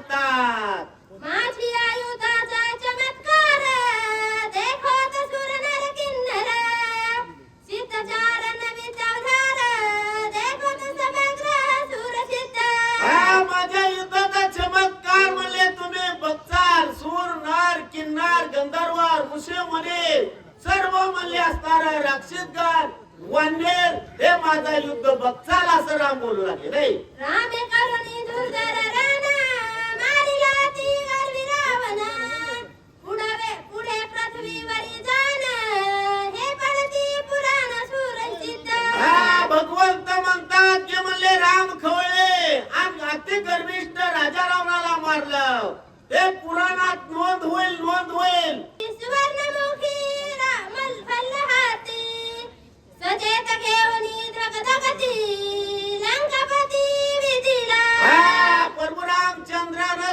सांगतात माझी आयुधाचा चमत्कार देखो तो सुर नर किन्नर. सीतचारण चौधार देखो तो समग्र सुर सिद्ध. माझ्या युद्धाचा चमत्कार म्हणले तुम्ही. बच्चार सूर नर किन्नर गंधर्व ऋषी मुनी सर्व म्हणले असणार राक्षस गण वन्हेर हे माझा युद्ध बच्चाल असं राम बोलू लागले नाही. राम करणी दुर्धर भगवंत म्हणतात की म्हणले राम खवळे. आणि अति गर्विष्ठ राजा रावणाला मारलं. हे पुराणात नोंद होईल नोंद होईल.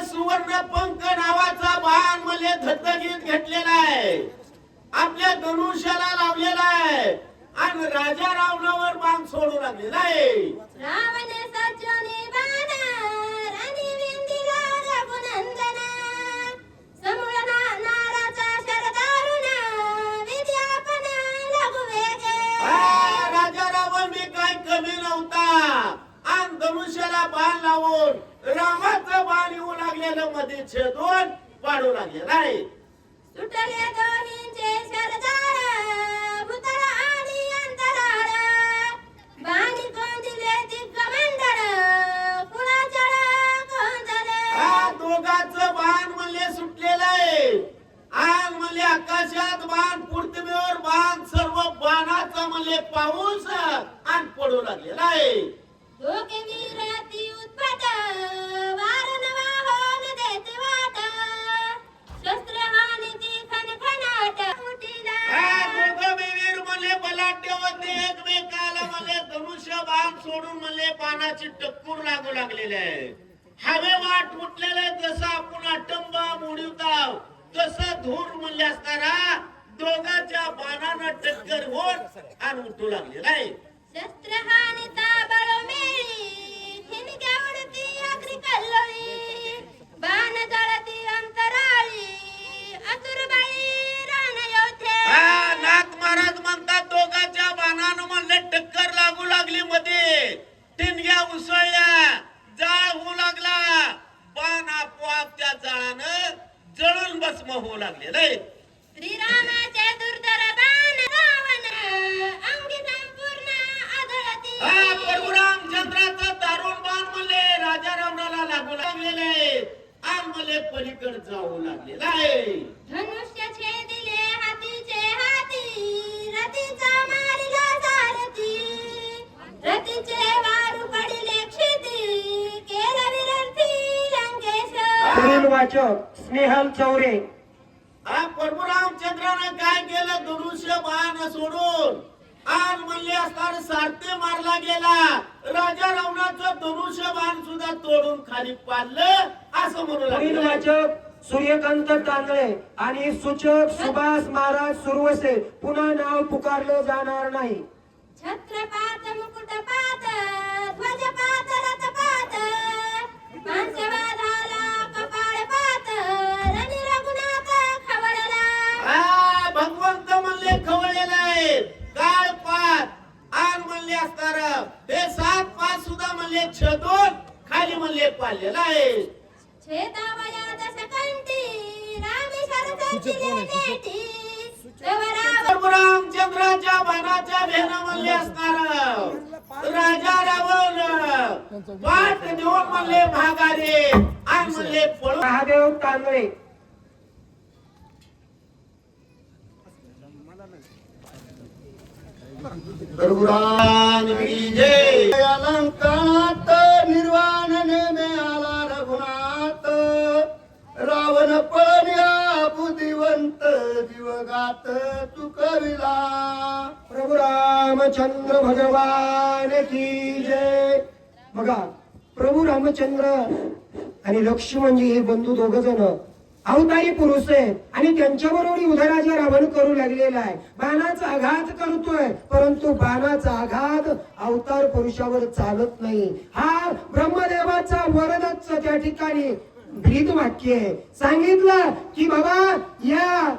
सुवर्ण पंख नावाचा बाण घेतलेला आहे. आपल्या धनुष्याला लावलेला आहे. आणि राजा रावणावर बाण सोडू लागलेला आहे राजा रावण मी काय कमी नव्हता. आणि धनुष्याला बाण लावून रामाचं बाण येऊ लागलेलं मध्ये छेदून पाडू लागलेलं आहे सुटले दोन्हींचे शरदार आकाशात बाण पृथ्वीवर बाण सर्व बाणाचा म्हणले पाऊस आणि पडू लागलेला आहे. बाणाची टक्कूर लागू लागलेले आहे. हवे वाट उठलेले जसं आपण अटंबा मोडीवताव तसं धूर म्हणले असताना दोघांच्या बाणानं टक्कर होत आणि उठू लागलेला आहे. शस्त्र हानी ताबळ मेळी ठिणग्या उडती अग्री कल्लोळी बाण जळती अंतराळी असुरबाई रण योद्धे. हा, नाथ महाराज म्हणतात दोघांच्या बाणानं म्हणले टक्कर लागू लागली मध्ये. होऊ लागले नाही. श्रीरामाचे दुर्धर बाण रावण अंगी संपूर्ण आदळती. हा परशुराम चंद्राचं दारुण बाण म्हणले राजा रावणाला लागू लागलेले आहे. आणि म्हणले पलीकडे जाऊ लागलेला आहे. धनुष्य छेदिले हातीचे हाती रतीचा मारिला सारथी. रतीचे वारू पडिले क्षिती केल विरर्थी लंकेश पुढील वाचक स्नेहल चौरे. हा परशुरामचंद्रानं काय केलं? धनुष्य बाण सोडून. आज म्हणले असताना सारथे मारला गेला. राजा रावणाचं धनुष्य बाण सुद्धा तोडून खाली पाडलं असं म्हणू पुढील लागले वाचक सूर्यकांत तांदळे आणि सूचक सुभाष महाराज सुरवसे पुन्हा नाव पुकारलं जाणार नाही. छत्रपात मुकुटपात रामेश्वर सचिले नेटी रवराव रामचंद्राच्या बाणाच्या भेन म्हणले असणार. राजा रावण. पाठ देऊन म्हणले भागारे. आणि म्हणले पळून. महादेव तांदळे. रघुराम की जय. अत्यंत दिवगात तू चुकविला प्रभू रामचंद्र भगवान की जय. बघा प्रभू रामचंद्र आणि लक्ष्मणजी हे बंधू दोघ जण अवतारी पुरुष आहेत आणि त्यांच्याबरोबर उदराचे रावण करू लागलेला आहे. बाणाचा आघात करतोय परंतु बाणाचा आघात अवतार पुरुषावर चालत नाही. हा ब्रह्मदेवाचा वरदच त्या ठिकाणी ब्रीद वाक्य आहे. सांगितलं की बाबा या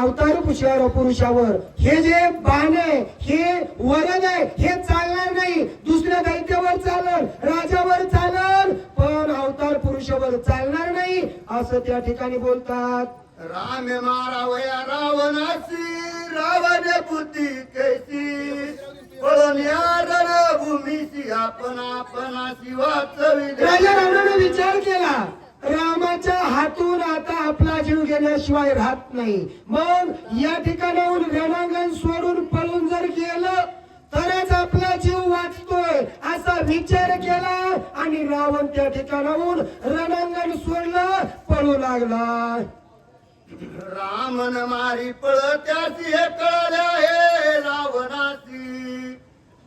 अवतार पुरुषावर पुरुषावर हे जे बाण आहे हे वरद आहे हे चालणार नाही. दुसऱ्या दैत्यावर चालल राजावर चालल पण अवतार पुरुषावर चालणार नाही असं त्या ठिकाणी बोलतात. राम मारावया रावणासी रावण बुद्धी कैसी पळून या रणभूमीशी आपण राजा रावणाने विचार केला. रामाच्या हातून आता आपला जीव गेल्याशिवाय राहत नाही. मग या ठिकाणाहून रणांगण सोडून पळून जर गेलं तरच आपला जीव वाचतोय असा विचार केला आणि रावण त्या ठिकाणाहून रणांगण सोडलं पळू लागला. रामन मारी पळत्यासी हे कळले आहे रावणासी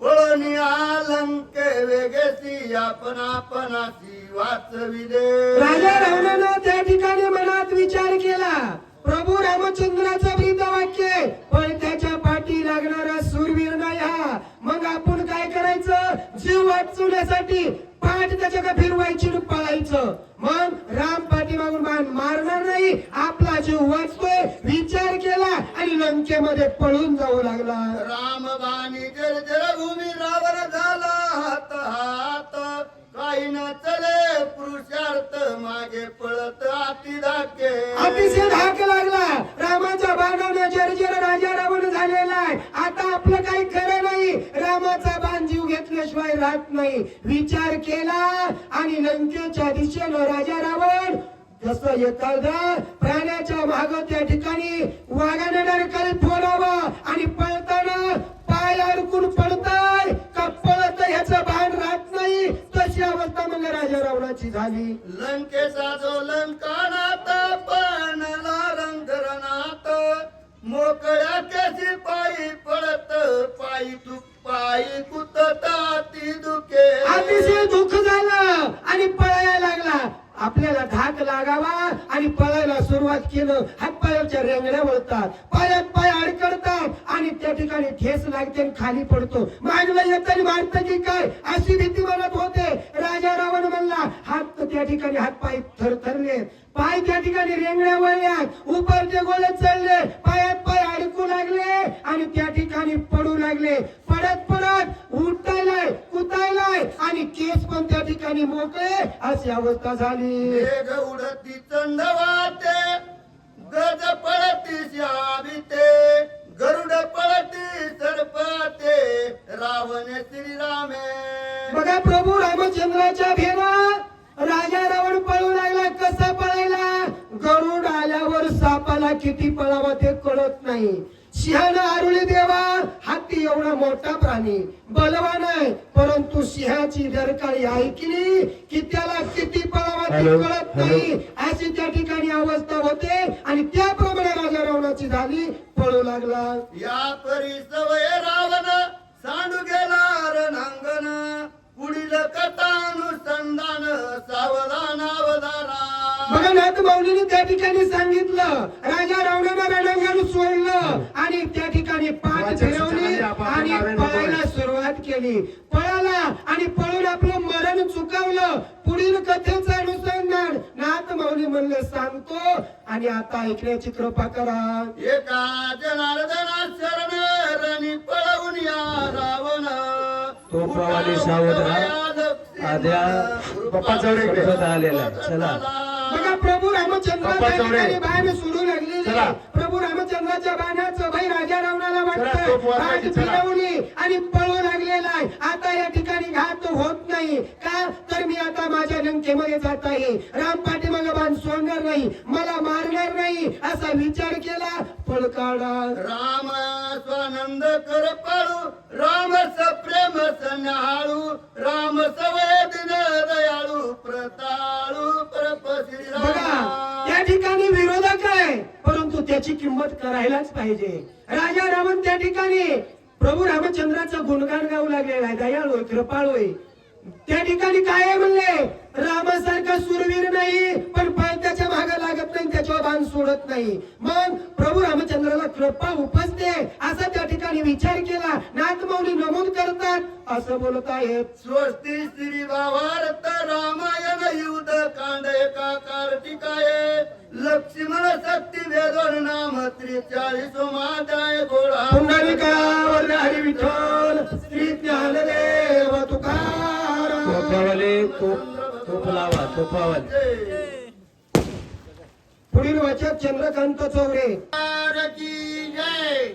पळून या लंके वेगेसी आपण आपणाशी वाचविले. राजा रावणानं त्या ठिकाणी मनात विचार केला. प्रभू रामचंद्राचं ब्रीद वाक्य पण त्याच्या पाठी लागणारा सूरवीर नाही हा. मग आपण काय करायचं? जीव वाचवण्यासाठी पाठ त्याच्याकडे फिरवायची आणि पळायचं. मग राम पाठी मागून बाण मारणार नाही. आपला जीव वाचतोय विचार केला आणि लंकेमध्ये पळून जाऊ लागला. राम बाणी जर जर काही चले पुरुषार्थ मागे पळत आती धाके. अतिशय धाक लागला. रामाच्या बाणाने जर्जर राजा रावण झालेला आहे. आता आपलं काही खरं नाही. रामाचा बाण जीव घेतल्याशिवाय राहत नाही. विचार केला आणि लंकेच्या दिशेनं राजा रावण जसं एखादा प्राण्याच्या माग त्या ठिकाणी वाघाने डरकल फोडावं आणि पळताना पाय अडकून पडताय अवस्था मग राजा रावणाची झाली. लंकेचा जो लंकानात ठिकाणी ठेस लागते आणि खाली पडतो. मागला येताना मारत की काय? अशी भीती मनात होते. राजा रावण म्हणला हात त्या ठिकाणी हात पाय थरथरले पाय त्या ठिकाणी रेंगड्या वळल्यात. उपरचे गोळे चढले पायात पाय अडकू लागले आणि त्या ठिकाणी पडू लागले. पडत पडत उठायलाय कुतायलाय आणि केस पण त्या ठिकाणी मोकळे. अशी अवस्था झाली. उडती चंद वाटे. गज पडती श्याविते गरुड पळती सरपते रावण श्रीरामे. बघा प्रभू रामचंद्राच्या भेना राजा रावण पळू लागला कसा पळायला? गरुड आल्यावर सापाला किती पळावा ते कळत नाही. सिंहानं आरुळी देवा हत्ती एवढा मोठा प्राणी. बलवान आहे परंतु सिंहाची दरकाळी ऐकली की त्याला किती पळावा ते कळत. नाही. अशी त्या ठिकाणी अवस्था होते आणि त्याप्रमाणे राजा रावणाची झाली. पळू लागला. या परी सवय रावण सांडू गेला रणांगण. पुढील कथानुसंधान सावधान अवधाना बघा नाथ माऊलीने त्या ठिकाणी सांगितलं राजा रावणानं रणांगण सोडलं केली पळाला आणि पळून आपलं मरण चुकवलं पुढील कथेचं अनुसंधान नाथ माऊली म्हणले सांगतो आणि आता ऐकण्याची कृपा करा एका जनार्दना शरण रणी पळवून या रावण तो प्रवाली सावध राहा. आद्या पप्पा चौरे इकडे. परत आलेला आहे. चला. बघा प्रभू रामचंद्र पप्पा त्या चौरे. ठिकाणी बाण सुरू लागलेली चला. प्रभू रामचंद्राच्या बाणाचं भाई राजा रावणाला आणि पळू लागलेला आहे. आता या ठिकाणी घात होत नाही. का? तर मी आता माझ्या लंकेमध्ये जात आहे. राम पाठीमागे बाण सोडणार नाही. मला मारणार नाही. असा विचार केला पळ काढा. राम स्वानंद कर पाळू. राम सप्रेम सन्याळू राम संवेदन त्याची किंमत करायलाच पाहिजे. राजा रावण त्या ठिकाणी प्रभू रामचंद्राचं गुणगान गाऊ लागलेला आहे. दयाळू कृपाळू त्या ठिकाणी काय आहे म्हणले? रामासारखा सुरवीर नाही पण त्याच्यामागे लागत नाही त्याच्यावर बाण सोडत नाही. मग प्रभू रामचंद्राला कृपा उपसते असा त्या ठिकाणी विचार केला. नाथमौली नमूद करतात. असं बोलत आहेत. स्वस्ती श्री भावार्थ रामायण युद्ध कांड एका कार्तिकाये. लक्ष्मण शक्ती वेदोन नाम त्रिचाळीस मादाय गोळा. पुंडलिकावर हरी विठ्ठल श्री ज्ञानदेव तुकाराम. तो प्रवाली तो तोप लावा तोपावाले. जय. पुढील वाचक चंद्रकांत चौरे. की जय.